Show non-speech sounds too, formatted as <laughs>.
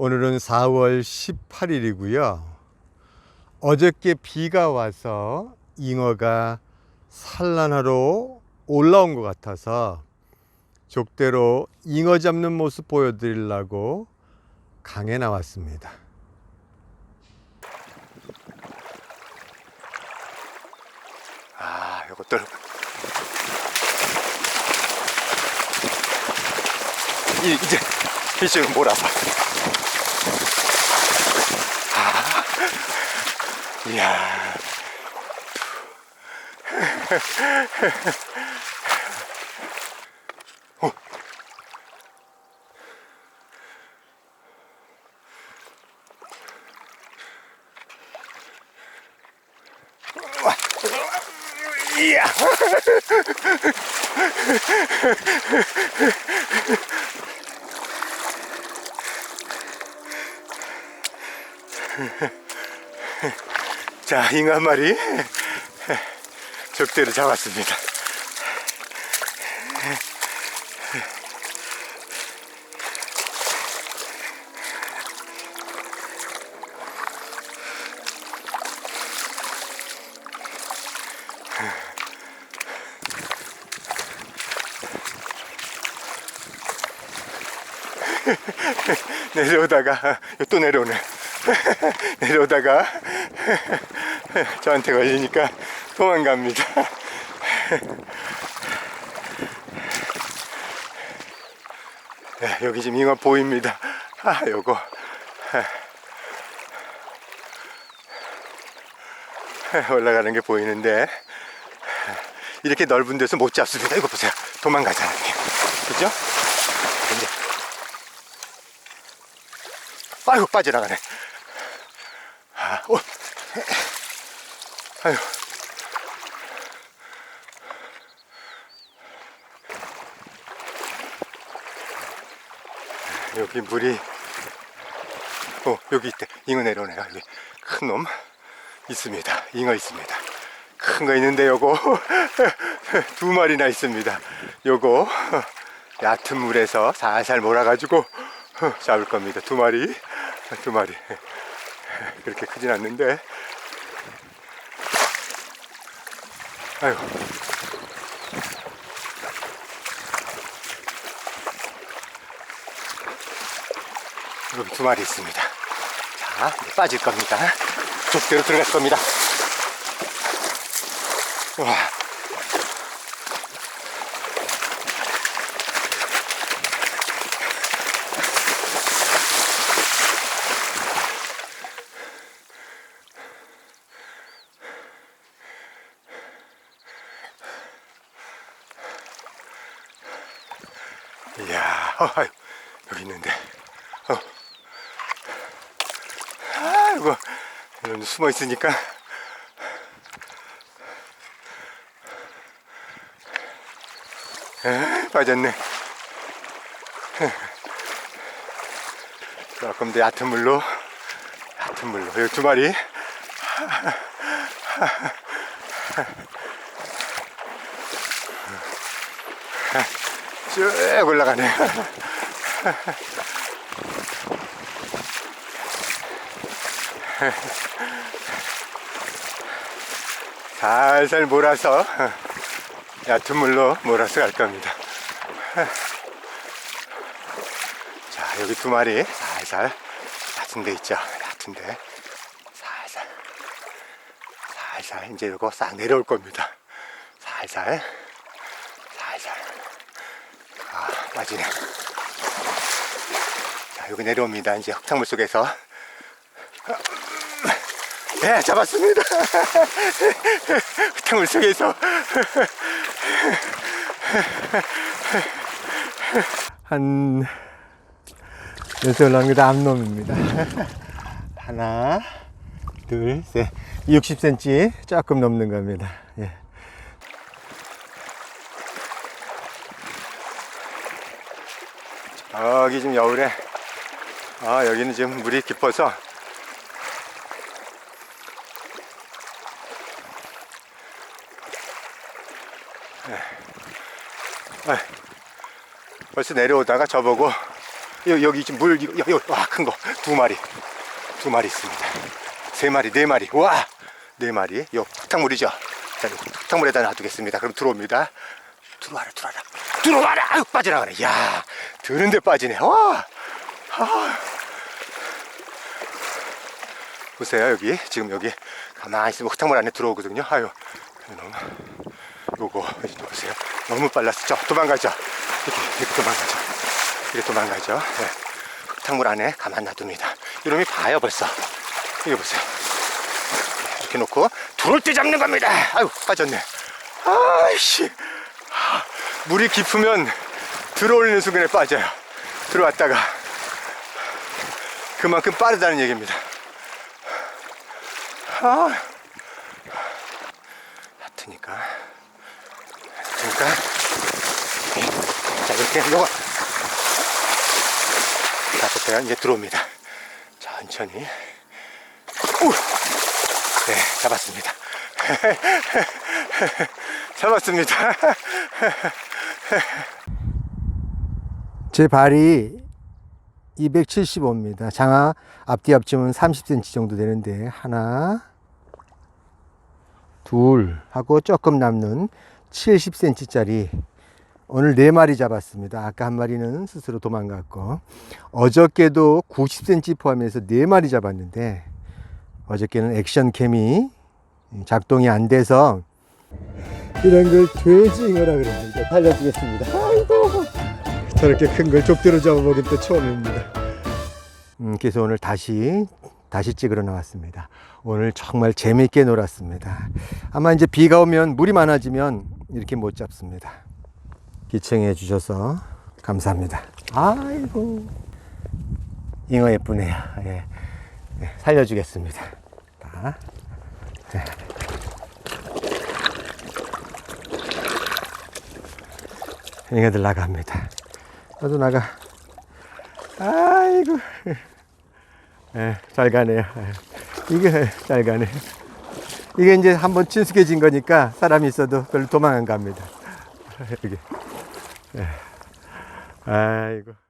오늘은 4월 18일이고요. 어저께 비가 와서 잉어가 산란하러 올라온 것 같아서 족대로 잉어 잡는 모습 보여드리려고 강에 나왔습니다. 아, 요것들 이, 이제 필수는 몰아서. 아, 이야. 어. 와, 자, 잉어 한 마리 적대를 잡았습니다. <laughs> 내려오다가 또 내려오네. <laughs> 내려오다가 <laughs> <laughs> 저한테 걸리니까 도망갑니다. <laughs> 네, 여기 지금 잉어 보입니다. 아, 요거. <laughs> 올라가는 게 보이는데 이렇게 넓은 데서 못 잡습니다. 이거 보세요. 도망가잖아요. 그죠? 이제 아이고 빠져나가네. 아, 오. 아유. 여기 물이 어 여기 있대. 잉어 내려오네요 여기. 큰 놈 있습니다. 잉어 있습니다. 큰 거 있는데 요거 <laughs> 두 마리나 있습니다. 요거 얕은 물에서 살살 몰아가지고 잡을 겁니다. 두 마리 두 마리. 그렇게 크진 않는데 아유 여기 두 마리 있습니다. 자 빠질 겁니다. 족대로 들어갈 겁니다. 와 야, 어, 여기 있는데. 어. 아이고, 이런 숨어 있으니까. 에, 빠졌네. 조금 더 얕은 물로, 얕은 물로. 여기 두 마리. 쭉 올라가네. 살살 몰아서 얕은 물로 몰아서 갈 겁니다. 자, 여기 두 마리 살살 얕은 데 있죠. 얕은 데. 살살. 살살. 이제 이거 싹 내려올 겁니다. 살살. 살살. 아, 빠지네. 자, 여기 내려옵니다. 이제 흙탕물 속에서. 네, 잡았습니다. <laughs> 흙탕물 속에서. 한, 올라온 게 암놈입니다. 하나, 둘, 셋. 60cm 조금 넘는 겁니다. 여기 지금 여울에 아 여기는 지금 물이 깊어서 아, 벌써 내려오다가 저보고 여기, 여기 지금 물 이거 여기 와큰 거두 마리 두 마리 있습니다. 세 마리 네 마리 와네 마리 요 흙탕물이죠. 자, 요 흙탕물에다 놔두겠습니다. 그럼 들어옵니다. 들어와라 들어와라 들어와라 아유 빠져나가네. 야 드는데 빠지네. 와. 아. 보세요 여기 지금 여기 가만히 있으면 흙탕물 안에 들어오거든요. 아유 너무 요거 보세요. 너무 빨랐죠. 도망가죠. 이렇게 이렇게 도망가죠. 이렇게 도망가죠. 네. 흙탕물 안에 가만 놔둡니다. 이놈이 봐요 벌써. 이거 보세요. 이렇게 놓고 들어올 때 잡는 겁니다. 아유 빠졌네. 아이씨. 하, 물이 깊으면 들어올리는 순간에 빠져요. 들어왔다가 그만큼 빠르다는 얘기입니다. 아, 하트니까. 그러니까 자 이렇게 요거 자 보세요 이제 들어옵니다 천천히 우! 네 잡았습니다 <laughs> 잡았습니다 <laughs> 제 발이 275입니다 장화 앞뒤 합치면 30cm 정도 되는데 하나 둘 하고 조금 남는 70cm짜리 오늘 네 마리 잡았습니다. 아까 한 마리는 스스로 도망갔고 어저께도 90cm 포함해서 네 마리 잡았는데 어저께는 액션 캠이 작동이 안 돼서 이런 걸 돼지잉어라 그럽니다. 살려주겠습니다. 아이고 저렇게 큰 걸 족대로 잡아보긴 또 처음입니다. 음, 그래서 오늘 다시 다시 찍으러 나왔습니다. 오늘 정말 재밌게 놀았습니다. 아마 이제 비가 오면 물이 많아지면 이렇게 못 잡습니다. 기청해 주셔서 감사합니다. 아이고 잉어 예쁘네요. 예. 예, 살려주겠습니다. 자, 예. 잉어들 나갑니다. 너도 나가. 아이고. 예, 잘 가네요. 예. 이게 잘 가네. 이게 이제 한번 친숙해진 거니까 사람이 있어도 별로 도망 안 갑니다. <laughs> 여기. 예. 아이고.